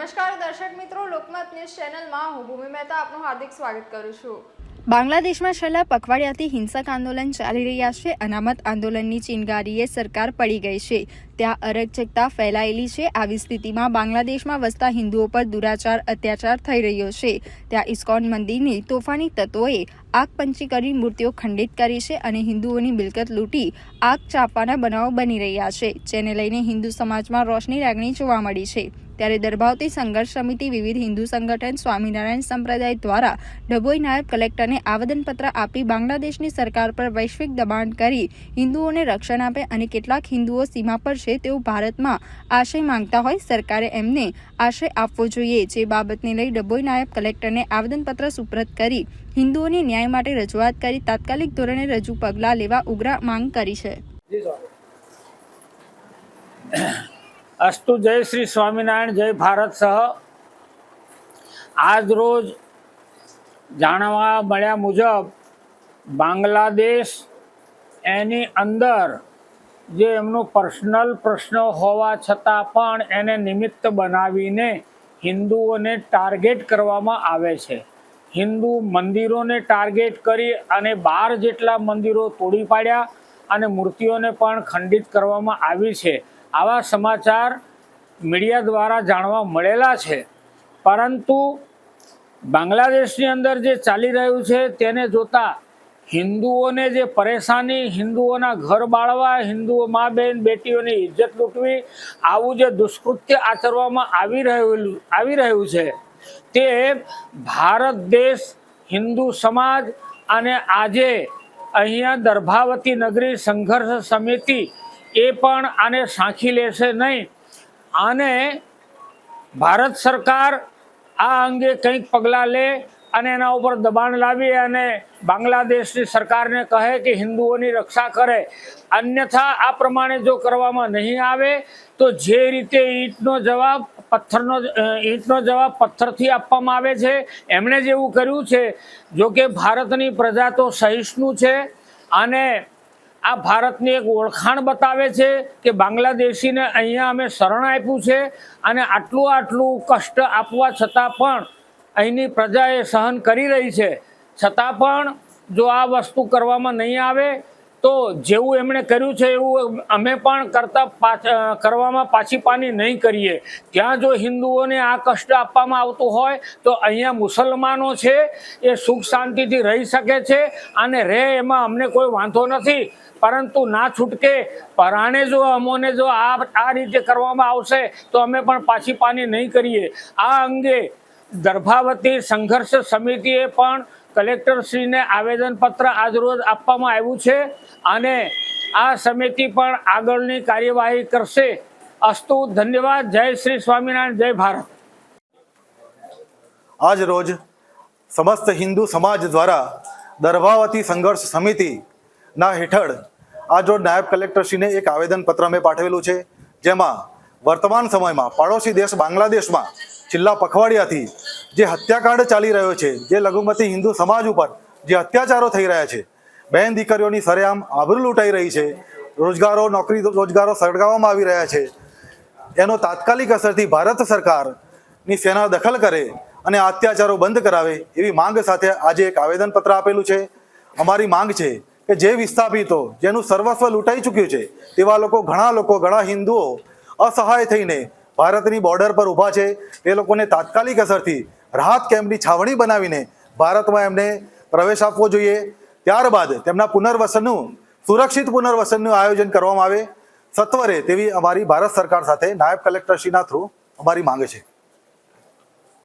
નમસ્કાર, દર્શક મિત્રો. લોકમત ન્યૂઝ ચેનલમાં હું ભૂમિ મહેતા આપનું હાર્દિક સ્વાગત કરું છું. બાંગ્લાદેશમાં છેલ્લા પખવાડિયાથી હિંસક આંદોલન ચાલી રહ્યા છે. અનામત આંદોલનની ચિનગારીએ સરકાર પડી ગઈ છે. ત્યાં અરગચકતા ફેલાયેલી છે. આવી સ્થિતિમાં બાંગ્લાદેશમાં વસતા હિન્દુઓ પર દુરાચાર, અત્યાચાર થઈ રહ્યો છે. ત્યાં ઇસ્કોન મંદિરની તોફાની તત્વોએ આગપંચી કરી મૂર્તિઓ ખંડિત કરી છે અને હિન્દુઓની મિલકત લૂંટી આગ ચાપવાના બનાવો બની રહ્યા છે, જેને લઈને હિન્દુ સમાજમાં રોષની લાગણી જોવા મળી છે. ત્યારે દરભાવતી સંઘર્ષ સમિતિ વિવિધ હિન્દુ સંગઠન, સ્વામિનારાયણ સંપ્રદાય દ્વારા ડભોઈ નાયબ કલેક્ટરને આવેદનપત્ર આપી બાંગ્લાદેશની સરકાર પર વૈશ્વિક દબાણ કરી હિન્દુઓને રક્ષણ આપે અને કેટલાક હિન્દુઓ સીમા પર છે તેઓ ભારતમાં આશય માંગતા હોય સરકારે એમને આશય આપવો જોઈએ. જે બાબતને લઈ ડભોઈ નાયબ કલેક્ટરને આવેદનપત્ર સુપ્રત કરી હિન્દુઓની ન્યાય માટે રજૂઆત કરી તાત્કાલિક ધોરણે રજૂ પગલાં લેવા ઉગ્ર માંગ કરી છે. અસ્તુ જય શ્રી સ્વામિનારાયણ જય ભારત સહ આજ રોજ જાણવા મળ્યા મુજબ બાંગ્લાદેશ એની અંદર જે એમનો પર્સનલ પ્રશ્ન હોવા છતાં પણ એને નિમિત્ત બનાવીને હિન્દુઓને ટાર્ગેટ કરવામાં આવે છે હિન્દુ મંદિરોને ટાર્ગેટ કરી અને બાર જેટલા મંદિરો તોડી પાડ્યા અને મૂર્તિઓને પણ ખંડિત કરવામાં આવી છે આવા સમાચાર મીડિયા દ્વારા જાણવા મળેલા છે. પરંતુ બાંગ્લાદેશની અંદર જે ચાલી રહ્યું છે તેને જોતા હિન્દુઓને જે પરેશાની, હિન્દુઓના ઘર બાળવા, હિન્દુઓ મા બેન, બેટીઓની ઇજ્જત લૂંટવી, આવું જે દુષ્કૃત્ય આચરવામાં આવી રહ્યું આવી રહ્યું છે તે ભારત દેશ, હિન્દુ સમાજ અને આજે અહીંયા દર્ભાવતી નગરી સંઘર્ષ સમિતિ એ પણ આને સાંખી લેશે નહીં. અને ભારત સરકાર આ અંગે કંઈક પગલાં લે અને એના ઉપર દબાણ લાવી અને બાંગ્લાદેશની સરકારને કહે કે હિન્દુઓની રક્ષા કરે. અન્યથા આ પ્રમાણે જો કરવામાં નહીં આવે, તો જે રીતે ઈંટનો જવાબ પથ્થરનો ઈંટનો જવાબ પથ્થરથી આપવામાં આવે છે, એમણે જેવું કર્યું છે. જો કે ભારતની પ્રજા તો સહિષ્ણુ છે અને આ ભારતની એક ઓળખાણ બતાવે છે કે બાંગ્લાદેશીને અહીંયા અમે શરણ આપ્યું છે અને આટલું આટલું કષ્ટ આપવા છતાં પણ અહીંની પ્રજા એ સહન કરી રહી છે. છતાં પણ જો આ વસ્તુ કરવામાં નહીં આવે તો જેવું એમણે કર્યું છે, એવું અમે પણ કરતા કરવામાં પાછી પાની નહીં કરીએ. ત્યાં જો હિન્દુઓને આ કષ્ટ આપવામાં આવતું હોય, તો અહીંયા મુસલમાનો છે, એ સુખ શાંતિથી રહી શકે છે અને રહે એમાં અમને કોઈ વાંધો નથી. પરંતુ ના છૂટકે પરાણે જો, અમોને જો આ આ રીતે કરવામાં આવશે, તો અમે પણ પાછી પાની નહીં કરીએ. આ અંગે દર્ભાવતી સંઘર્ષ સમિતિએ પણ કલેક્ટરશ્રીને આવેદનપત્ર આજરોજ આપવામાં આવ્યું છે અને આ સમિતિ પણ આગળની કાર્યવાહી કરશે. અસ્તુ, ધન્યવાદ. જય શ્રી સ્વામિનારાયણ. જય ભારત. આજ રોજ સમસ્ત હિન્દુ સમાજ દ્વારા દરભાવતી સંઘર્ષ સમિતિના હેઠળ આજ નાયબ કલેક્ટરશ્રીને એક આવેદનપત્ર અમે પાઠવેલું છે, જેમાં વર્તમાન સમયમાં પાડોશી દેશ બાંગ્લાદેશમાં છેલ્લા પખવાડિયાથી જે હત્યાકાંડ ચાલી રહ્યો છે, જે લઘુમતી હિન્દુ સમાજ ઉપર જે અત્યાચારો થઈ રહ્યા છે બહેન દીકરીઓની સરેઆમ આબરૂ લૂંટાઈ રહી છે, રોજગારો, નોકરી રોજગારો સળગાવવામાં આવી રહ્યા છે. એનો તાત્કાલિક અસરથી ભારત સરકારની સેના દખલ કરે અને અત્યાચારો બંધ કરાવે એવી માંગ સાથે આજે એક આવેદનપત્ર આપેલું છે. અમારી માંગ છે કે જે વિસ્થાપિતો, જેનું સર્વસ્વ લૂંટાઈ ચૂક્યું છે, તેવા લોકો, ઘણા લોકો, ઘણા હિન્દુઓ અસહાય થઈને ભારતની બોર્ડર પર ઊભા છે. એ લોકોને તાત્કાલિક અસરથી રાહત કેમ્પની છાવણી બનાવીને ભારતમાં એમને પ્રવેશ આપવો જોઈએ. ત્યારબાદ તેમના પુનર્વસનનું, સુરક્ષિત પુનર્વસનનું આયોજન કરવામાં આવે. સત્વરે તેવી અમારી ભારત સરકાર સાથે નાયબ કલેક્ટરશ્રીના થ્રુ અમારી માંગ છે.